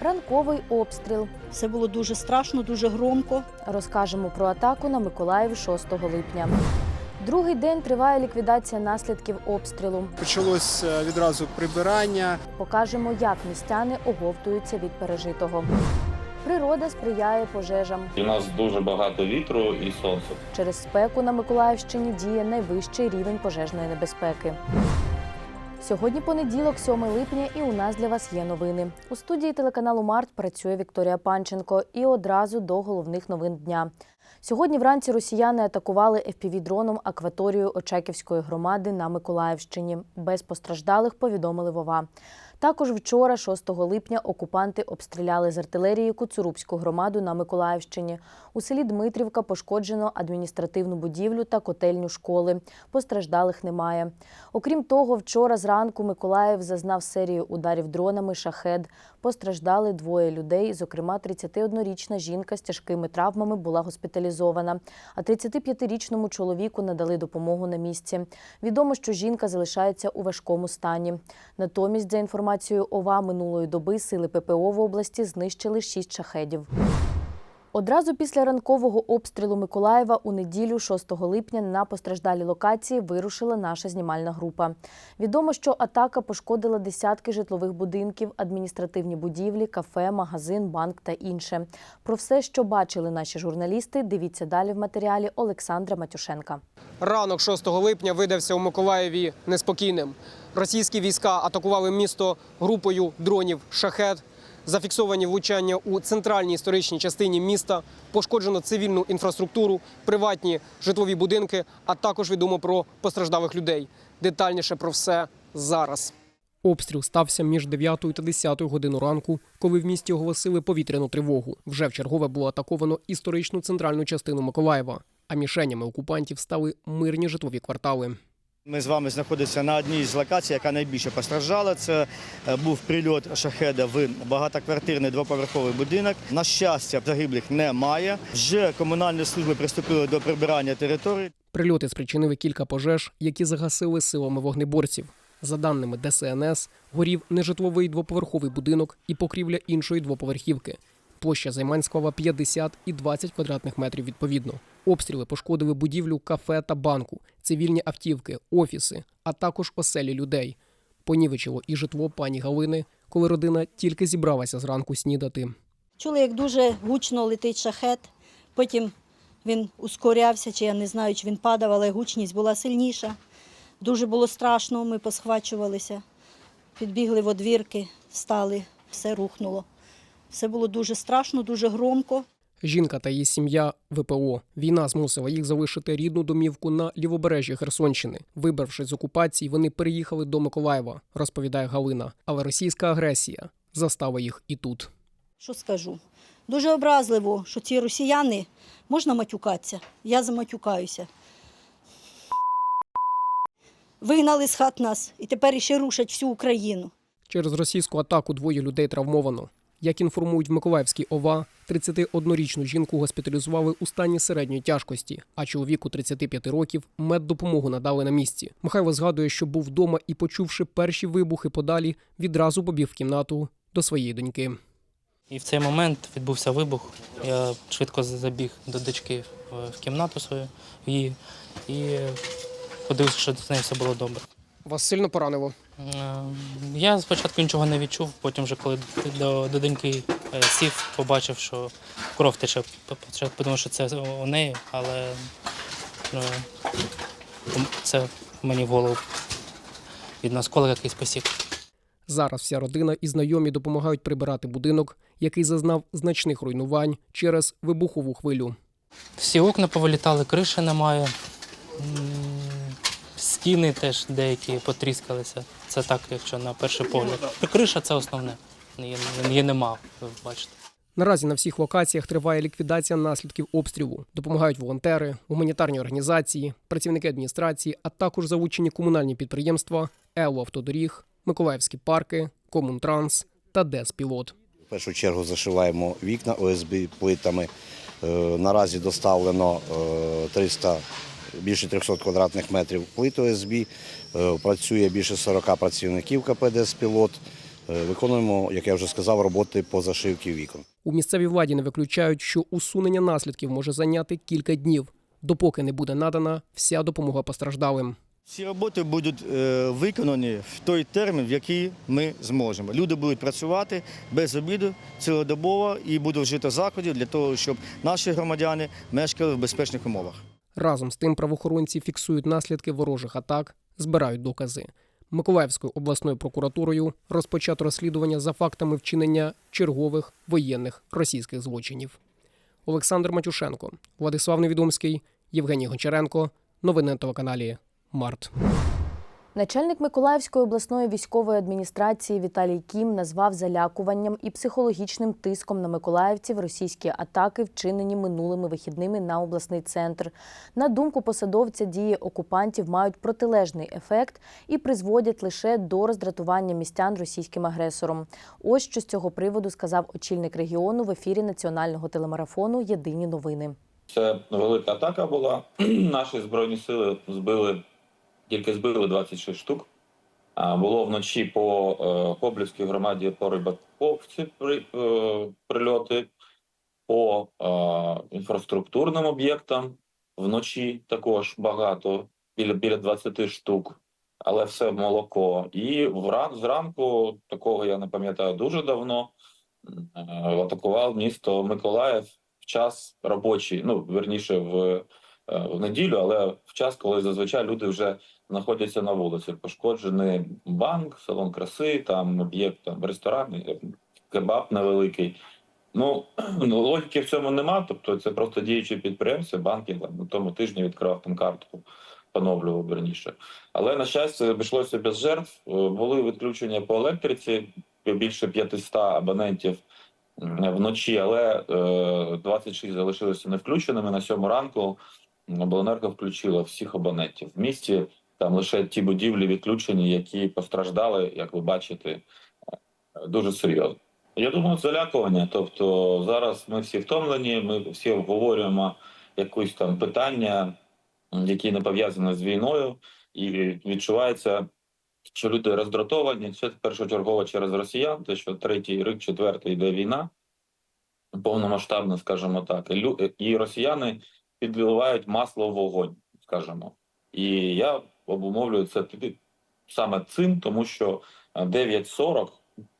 Ранковий обстріл. Все було дуже страшно, дуже громко. Розкажемо про атаку на Миколаїв 6 липня. Другий день триває ліквідація наслідків обстрілу. Почалось е, відразу прибирання. Покажемо, як містяни оговтуються від пережитого. Природа сприяє пожежам. У нас дуже багато вітру і сонця. Через спеку на Миколаївщині діє найвищий рівень пожежної небезпеки. Сьогодні понеділок, 7 липня, і у нас для вас є новини. У студії телеканалу Март працює Вікторія Панченко. І одразу до головних новин дня. Сьогодні вранці росіяни атакували FPV-дроном акваторію Очаківської громади на Миколаївщині. Без постраждалих повідомили Вова. Також вчора, 6 липня, окупанти обстріляли з артилерії Куцурубську громаду на Миколаївщині. У селі Дмитрівка пошкоджено адміністративну будівлю та котельню школи. Постраждалих немає. Окрім того, вчора зранку Миколаїв зазнав серію ударів дронами шахед. Постраждали двоє людей. Зокрема, 31-річна жінка з тяжкими травмами була госпіталізована, а 35-річному чоловіку надали допомогу на місці. Відомо, що жінка залишається у важкому стані. Натомість, за інформацією ОВА, минулої доби сили ППО в області знищили шість шахедів. Одразу після ранкового обстрілу Миколаєва у неділю, 6 липня, на постраждалі локації вирушила наша знімальна група. Відомо, що атака пошкодила десятки житлових будинків, адміністративні будівлі, кафе, магазин, банк та інше. Про все, що бачили наші журналісти, дивіться далі в матеріалі Олександра Матюшенка. Ранок 6 липня видався у Миколаєві неспокійним. Російські війська атакували місто групою дронів шахет. Зафіксовані влучання у центральній історичній частині міста, пошкоджено цивільну інфраструктуру, приватні житлові будинки, а також відомо про постраждалих людей. Детальніше про все зараз. Обстріл стався між 9 та 10 годину ранку, коли в місті оголосили повітряну тривогу. Вже в чергове було атаковано історичну центральну частину Миколаєва. А мішенями окупантів стали мирні житлові квартали. Ми з вами знаходимося на одній з локацій, яка найбільше постраждала. Це е, був прильот шахеда в багатоквартирний двоповерховий будинок. На щастя, загиблих немає. Вже комунальні служби приступили до прибирання території. Прильоти спричинили кілька пожеж, які загасили силами вогнеборців. За даними ДСНС, горів нежитловий двоповерховий будинок і покрівля іншої двоповерхівки. Площа займань склала 50 і 20 квадратних метрів відповідно. Обстріли пошкодили будівлю, кафе та банку, цивільні автівки, офіси, а також оселі людей. Понівечило і житло пані Галини, коли родина тільки зібралася зранку снідати. Чули, як дуже гучно летить шахет. Потім він ускорявся, чи я не знаю, чи він падав, але гучність була сильніша. Дуже було страшно, ми посхвачувалися. Підбігли в одвірки, стали, все рухнуло. Все було дуже страшно, дуже громко. Жінка та її сім'я ВПО. Війна змусила їх залишити рідну домівку на лівобережжі Херсонщини. Вибравшись з окупації, вони переїхали до Миколаєва, розповідає Галина. Але російська агресія застала їх і тут. Що скажу? Дуже образливо, що ці росіяни можна матюкатися. Я заматюкаюся. Вигнали з хат нас і тепер іще рушать всю Україну. Через російську атаку двоє людей травмовано. Як інформують в Миколаївській ОВА, 31-річну жінку госпіталізували у стані середньої тяжкості, а чоловіку 35 років меддопомогу надали на місці. Михайло згадує, що був вдома і, почувши перші вибухи подалі, відразу побіг в кімнату до своєї доньки. І в цей момент відбувся вибух. Я швидко забіг до дочки в- кімнату свою і подивився, що з нею все було добре. Вас сильно поранило? Е, Я спочатку нічого не відчув, потім, вже коли до, до доньки е, сів, побачив, що кров тече. Спочатку подумав, що це у неї, але е, це мені в голову від осколок якийсь посік. Зараз вся родина і знайомі допомагають прибирати будинок, який зазнав значних руйнувань через вибухову хвилю. Всі окна повилітали, криші немає. Стіни теж деякі потріскалися. Це так, якщо на перший погляд. Криша це основне. Її, нема, ви бачите. Наразі на всіх локаціях триває ліквідація наслідків обстрілу. Допомагають волонтери, гуманітарні організації, працівники адміністрації, а також залучені комунальні підприємства, Ело Автодоріг, Миколаївські парки, Комунтранс та Деспілот. В першу чергу зашиваємо вікна ОСБ плитами. Е, Наразі доставлено е, 300, більше 300 квадратних метрів плит ОСБ. Е, Працює більше 40 працівників КПД «Спілот». Е, Виконуємо, як я вже сказав, роботи по зашивці вікон. У місцевій владі не виключають, що усунення наслідків може зайняти кілька днів, допоки не буде надана вся допомога постраждалим. Ці роботи будуть е, виконані в той термін, в який ми зможемо. Люди будуть працювати без обіду цілодобово і будуть вжити заходів для того, щоб наші громадяни мешкали в безпечних умовах. Разом з тим правоохоронці фіксують наслідки ворожих атак, збирають докази. Миколаївською обласною прокуратурою розпочато розслідування за фактами вчинення чергових воєнних російських злочинів. Олександр Матюшенко, Владислав Невідомський, Євгеній Гончаренко. Новини на телеканалі Март. Начальник Миколаївської обласної військової адміністрації Віталій Кім назвав залякуванням і психологічним тиском на миколаївців російські атаки, вчинені минулими вихідними на обласний центр. На думку посадовця, дії окупантів мають протилежний ефект і призводять лише до роздратування містян російським агресором. Ось що з цього приводу сказав очільник регіону в ефірі національного телемарафону Єдині новини. Це велика атака була. Наші збройні сили збили тільки збили 26 штук. Було вночі по е, Коблівській громаді по Рибаковці е, прильоти, по е, інфраструктурним об'єктам вночі також багато, біля, біля 20 штук, але все молоко. І вран, зранку, такого я не пам'ятаю дуже давно, атакував місто Миколаїв в час робочий, ну верніше в, в неділю, але в час, коли зазвичай люди вже знаходяться на вулиці. Пошкоджений банк, салон краси, там об'єкт, там ресторан, е, кебаб невеликий. Ну, ну, логіки в цьому нема. Тобто це просто діючі підприємці, банки на тому тижні відкривав там картку, поновлював верніше. Але на щастя, обійшлося без жертв. Е, Були відключення по електриці, більше 500 абонентів вночі, але е, 26 залишилися не включеними. На сьому ранку обленерго включила всіх абонентів. В місті там лише ті будівлі відключені, які постраждали, як ви бачите, е, дуже серйозно. Я думаю, залякування. Тобто зараз ми всі втомлені, ми всі обговорюємо якусь там питання, які не пов'язані з війною, і відчувається, що люди роздратовані. Це першочергово через росіян, те, що третій рік, четвертий йде війна, повномасштабна, скажімо так, і росіяни підливають масло в вогонь, скажімо. І я обумовлюю це саме цим, тому що е, 9.40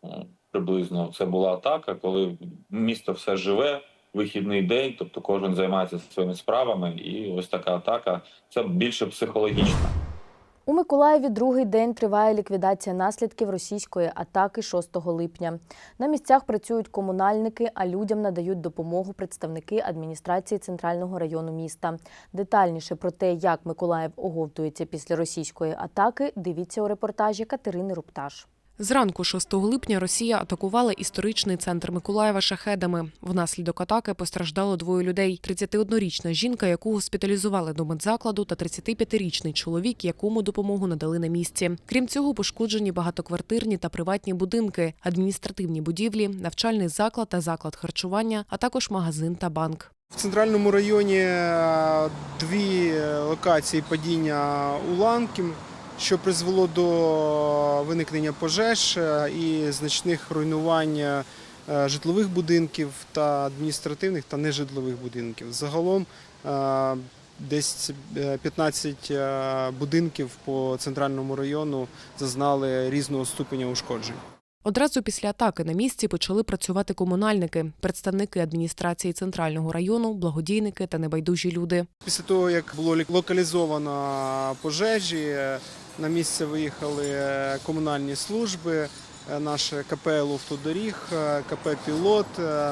е, приблизно це була атака, коли місто все живе, вихідний день, тобто кожен займається своїми справами, і ось така атака це більше психологічна. У Миколаєві другий день триває ліквідація наслідків російської атаки 6 липня. На місцях працюють комунальники, а людям надають допомогу представники адміністрації центрального району міста. Детальніше про те, як Миколаїв оговтується після російської атаки, дивіться у репортажі Катерини Рупташ. Зранку 6 липня Росія атакувала історичний центр Миколаєва шахедами. Внаслідок атаки постраждало двоє людей: – 31-річна жінка, яку госпіталізували до медзакладу, та 35-річний чоловік, якому допомогу надали на місці. Крім цього, пошкоджені багатоквартирні та приватні будинки, адміністративні будівлі, навчальний заклад та заклад харчування, а також магазин та банк. В центральному районі е, дві локації падіння уламків, що призвело до виникнення пожеж е, і значних руйнувань е, житлових будинків та адміністративних та нежитлових будинків. Загалом е, десь е, 15 е, будинків по центральному району зазнали різного ступеня ушкоджень. Одразу після атаки на місці почали працювати комунальники, представники адміністрації центрального району, благодійники та небайдужі люди. Після того, як було лі- локалізовано пожежі, е, на місце виїхали е, комунальні служби, е, наше КП «Луфтодоріг», КП «Пілот»,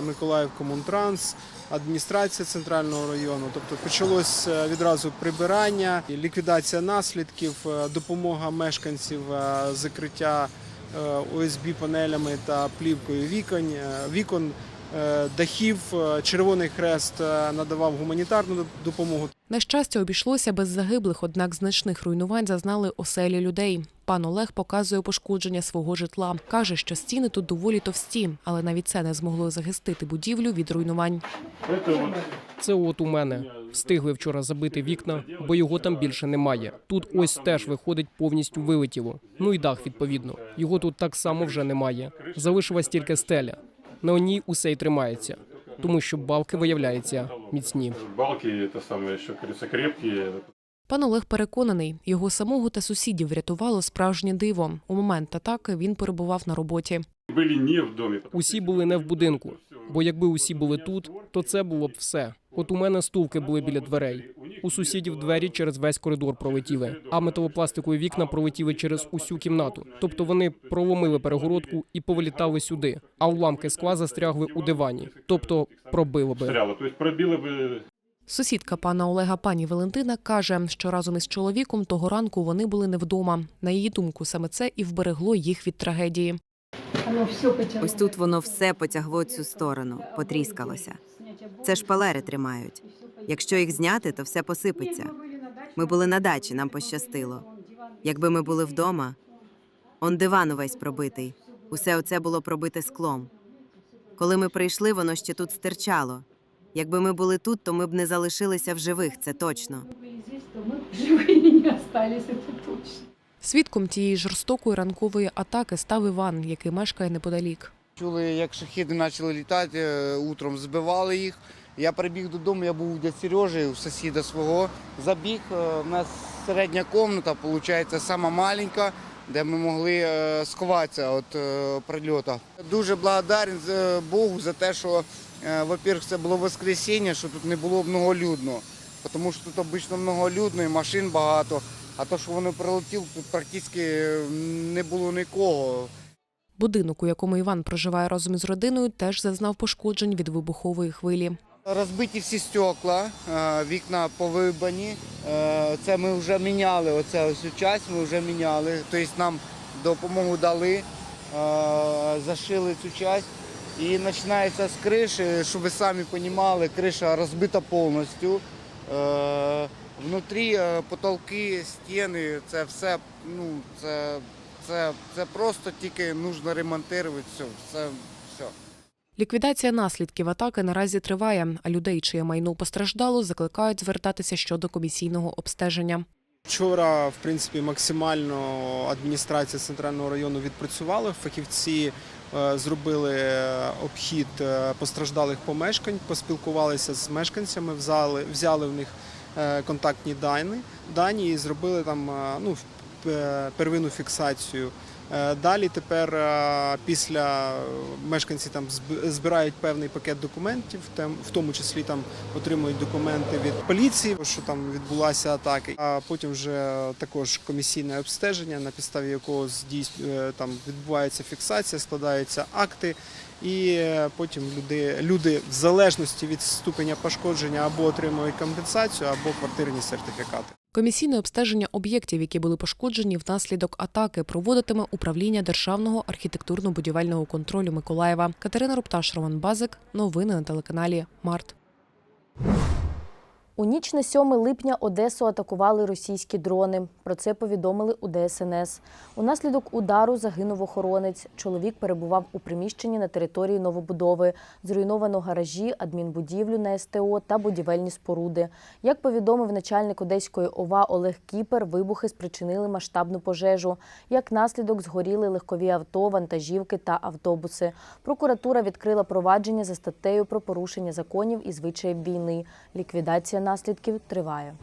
Миколаїв Комунтранс, адміністрація центрального району. Тобто почалось відразу прибирання, ліквідація наслідків, допомога мешканців, закриття ОСБ панелями та плівкою вікон, е, вікон, е, дахів. Е, Червоний Хрест е, надавав гуманітарну допомогу. На щастя, обійшлося без загиблих, однак значних руйнувань зазнали оселі людей. Пан Олег показує пошкодження свого житла. Каже, що стіни тут доволі товсті, але навіть це не змогло захистити будівлю від руйнувань. Вот Це от у мене. Встигли вчора забити вікна, бо його там більше немає. Тут ось теж виходить повністю вилетіло. Ну і дах, відповідно. Його тут так само вже немає. Залишилась тільки стеля. На ній усе й тримається, тому що балки виявляються міцні. Балки, самое, еще, говорится, крепкие. Пан Олег переконаний, його самого та сусідів врятувало справжнє диво. У момент атаки він перебував на роботі. Были не в доме. Усі були не в будинку, бо якби усі були тут, то це було б все. От у мене стулки були біля дверей. У сусідів двері через весь коридор пролетіли, а металопластикові вікна пролетіли через усю кімнату. Тобто вони проломили перегородку і повилітали сюди, а уламки скла застрягли у дивані, тобто пробило би. Стряло. То есть пробило бы Сусідка пана Олега пані Валентина каже, що разом із чоловіком того ранку вони були не вдома. На її думку, саме це і вберегло їх від трагедії. Ось тут воно все потягло цю сторону, потріскалося. Це шпалери тримають. Якщо їх зняти, то все посипеться. Ми були на дачі, нам пощастило. Якби ми були вдома, он диван увесь пробитий. Усе оце було пробите склом. Коли ми прийшли, воно ще тут стирчало. Якби ми були тут, то ми б не залишилися в живих, це точно. Свідком тієї жорстокої ранкової атаки став Іван, який мешкає неподалік. Чули, як шахіди почали літати, е, утром збивали їх. Я прибіг додому, я був у дядь Сережі, у сусіда свого. Забіг, е, в нас середня кімната, виходить, сама маленька, де ми могли е, сховатися від е, прильоту. Дуже благодарен е, Богу за те, що, е, во-первых, це було воскресіння, що тут не було многолюдно. Тому що тут обично многолюдно і машин багато. А то, що вони прилетіли, тут практично не було нікого. Будинок, у якому Іван проживає разом із родиною, теж зазнав пошкоджень від вибухової хвилі. Розбиті всі стекла, вікна повибані. Це ми вже міняли. Оце ось часть ми вже міняли. Тобто нам допомогу дали, зашили цю часть. І починається з криші, щоб ви самі розуміли, криша розбита повністю. Внутрі е, потолки, стіни, це все, ну, це, це, це просто тільки потрібно ремонтувати. Все, це все. Ліквідація наслідків атаки наразі триває, а людей, чиє майно постраждало, закликають звертатися щодо комісійного обстеження. Вчора, в принципі, максимально адміністрація центрального району відпрацювала. Фахівці е, зробили обхід е, постраждалих помешкань, поспілкувалися з мешканцями, взяли, взяли в них контактні дані, дані і зробили там е, ну, е, первинну фіксацію. Е, Далі тепер е, після мешканці там збирають певний пакет документів, в тому числі там отримують документи від поліції, що там відбулася атака. А потім вже також комісійне обстеження, на підставі якого там відбувається фіксація, складаються акти. І е, потім люди, люди в залежності від ступеня пошкодження або отримують компенсацію, або квартирні сертифікати. Комісійне обстеження об'єктів, які були пошкоджені внаслідок атаки, проводитиме управління Державного архітектурно-будівельного контролю Миколаєва. Катерина Рупташ, Роман Базик. Новини на телеканалі Март. У ніч на 7 липня Одесу атакували російські дрони. Про це повідомили у ДСНС. Унаслідок удару загинув охоронець. Чоловік перебував у приміщенні на території новобудови. Зруйновано гаражі, адмінбудівлю на СТО та будівельні споруди. Як повідомив начальник Одеської ОВА Олег Кіпер, вибухи спричинили масштабну пожежу. Як наслідок згоріли легкові авто, вантажівки та автобуси. Прокуратура відкрила провадження за статтею про порушення законів і звичаїв війни. Ліквідація наслідків триває.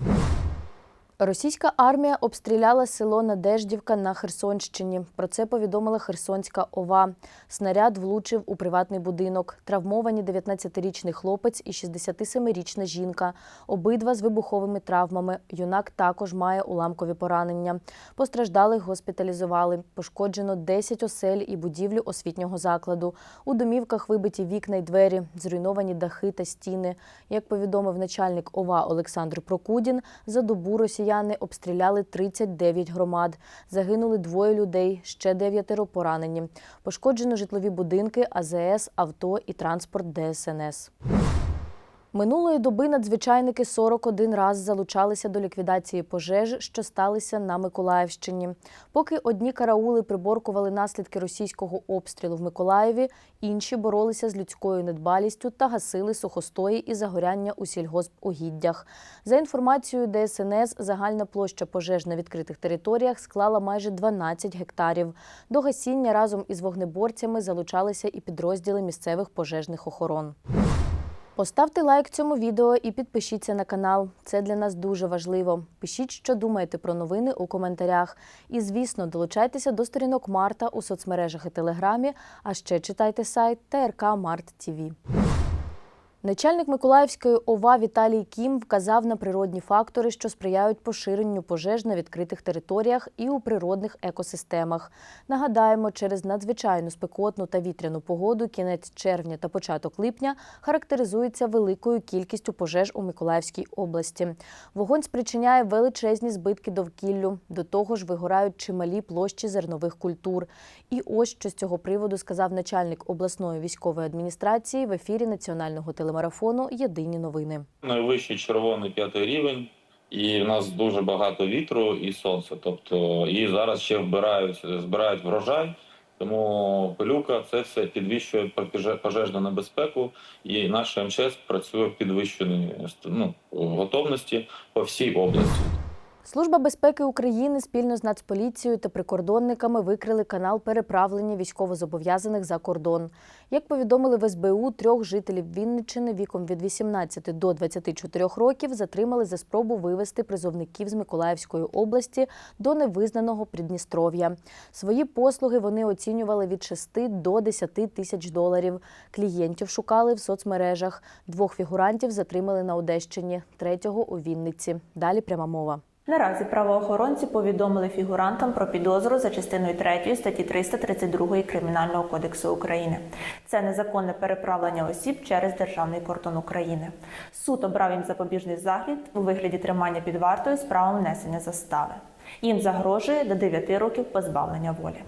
Російська армія обстріляла село Надеждівка на Херсонщині. Про це повідомила Херсонська ОВА. Снаряд влучив у приватний будинок. Травмовані 19-річний хлопець і 67-річна жінка. Обидва з вибуховими травмами. Юнак також має уламкові поранення. Постраждалих госпіталізували. Пошкоджено 10 осель і будівлю освітнього закладу. У домівках вибиті вікна й двері, зруйновані дахи та стіни. Як повідомив начальник ОВА Олександр Прокудін, за добу росіяни обстріляли 39 громад. Загинули двоє людей, ще дев'ятеро поранені. Пошкоджено житлові будинки, АЗС, авто і транспорт ДСНС. Минулої доби надзвичайники 41 раз залучалися до ліквідації пожеж, що сталися на Миколаївщині. Поки одні караули приборкували наслідки російського обстрілу в Миколаєві, інші боролися з людською недбалістю та гасили сухостої і загоряння у сільгоспугіддях. За інформацією ДСНС, загальна площа пожеж на відкритих територіях склала майже 12 гектарів. До гасіння разом із вогнеборцями залучалися і підрозділи місцевих пожежних охорон. Поставте лайк цьому відео і підпишіться на канал. Це для нас дуже важливо. Пишіть, що думаєте про новини у коментарях. І, звісно, долучайтеся до сторінок Марта у соцмережах і Телеграмі, а ще читайте сайт ТРК Март ТІВІ. Начальник Миколаївської ОВА Віталій Кім вказав на природні фактори, що сприяють поширенню пожеж на відкритих територіях і у природних екосистемах. Нагадаємо, через надзвичайну спекотну та вітряну погоду кінець червня та початок липня характеризується великою кількістю пожеж у Миколаївській області. Вогонь спричиняє величезні збитки довкіллю. До того ж, вигорають чималі площі зернових культур. І ось що з цього приводу сказав начальник обласної військової адміністрації в ефірі національного телемарафону Єдині новини. Найвищий червоний п'ятий рівень, і в нас дуже багато вітру і сонця. Тобто і зараз ще вбирають, збирають врожай. Тому пилюка це все підвищує пожеж- пожежну небезпеку, і наша МЧС працює в підвищеній ну, готовності по всій області. Служба безпеки України спільно з Нацполіцією та прикордонниками викрили канал переправлення військовозобов'язаних за кордон. Як повідомили в СБУ, трьох жителів Вінниччини віком від 18 до 24 років затримали за спробу вивезти призовників з Миколаївської області до невизнаного Придністров'я. Свої послуги вони оцінювали від 6 до 10 тисяч доларів. Клієнтів шукали в соцмережах. Двох фігурантів затримали на Одещині, третього у Вінниці. Далі пряма мова. Наразі правоохоронці повідомили фігурантам про підозру за частиною 3 статті 332 Кримінального кодексу України. Це незаконне переправлення осіб через державний кордон України. Суд обрав їм запобіжний захід у вигляді тримання під вартою з правом внесення застави. Їм загрожує до 9 років позбавлення волі.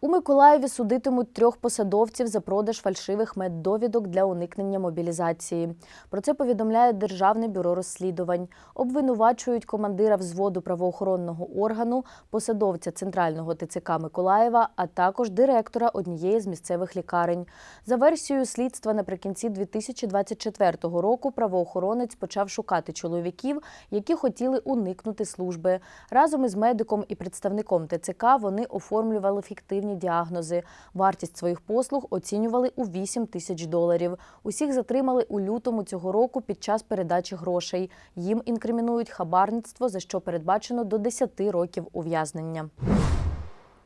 У Миколаєві судитимуть трьох посадовців за продаж фальшивих меддовідок для уникнення мобілізації. Про це повідомляє Державне бюро розслідувань. Обвинувачують командира взводу правоохоронного органу, посадовця центрального ТЦК Миколаєва, а також директора однієї з місцевих лікарень. За версією слідства, наприкінці 2024 року правоохоронець почав шукати чоловіків, які хотіли уникнути служби. Разом із медиком і представником ТЦК вони оформлювали фіктивні діагнози. Вартість своїх послуг оцінювали у 8 тисяч доларів. Усіх затримали у лютому цього року під час передачі грошей. Їм інкримінують хабарництво, за що передбачено до 10 років ув'язнення.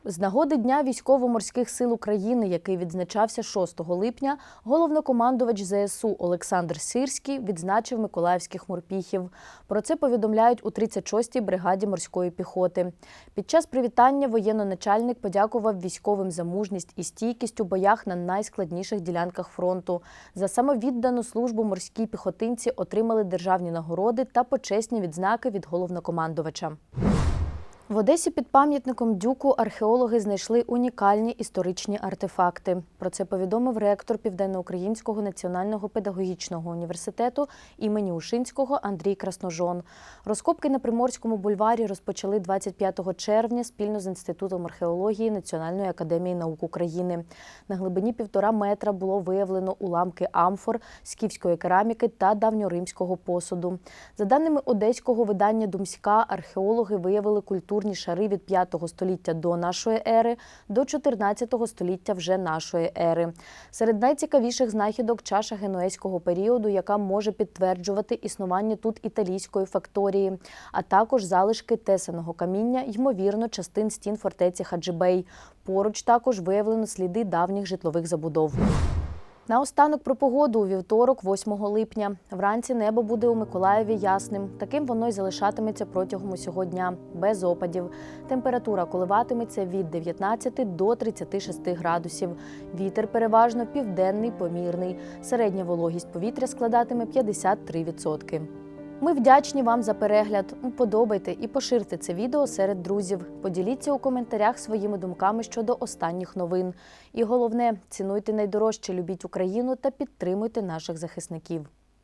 З нагоди Дня військово-морських сил України, який відзначався 6 липня, головнокомандувач ЗСУ Олександр Сирський відзначив миколаївських морпіхів. Про це повідомляють у 36-й бригаді морської піхоти. Під час привітання воєнноначальник подякував військовим за мужність і стійкість у боях на найскладніших ділянках фронту. За самовіддану службу морські піхотинці отримали державні нагороди та почесні відзнаки від головнокомандувача. В Одесі під пам'ятником Дюку археологи знайшли унікальні історичні артефакти. Про це повідомив ректор Південноукраїнського національного педагогічного університету імені Ушинського Андрій Красножон. Розкопки на Приморському бульварі розпочали 25 червня спільно з Інститутом археології Національної академії наук України. На глибині півтора метра було виявлено уламки амфор, скіфської кераміки та давньоримського посуду. За даними одеського видання Думська, археологи виявили культурні шари від 5 століття до нашої ери до 14 століття вже нашої ери. Серед найцікавіших знахідок чаша генуезького періоду, яка може підтверджувати існування тут італійської факторії, а також залишки тесаного каміння, ймовірно, частин стін фортеці Хаджибей. Поруч також виявлено сліди давніх житлових забудов. Наостанок про погоду у вівторок, 8 липня. Вранці небо буде у Миколаєві ясним. Таким воно й залишатиметься протягом усього дня, без опадів. Температура коливатиметься від 19 до 36 градусів. Вітер переважно південний, помірний. Середня вологість повітря складатиме 53%. Ми вдячні вам за перегляд. Подобайте і поширте це відео серед друзів. Поділіться у коментарях своїми думками щодо останніх новин. І головне, цінуйте найдорожче, любіть Україну та підтримуйте наших захисників.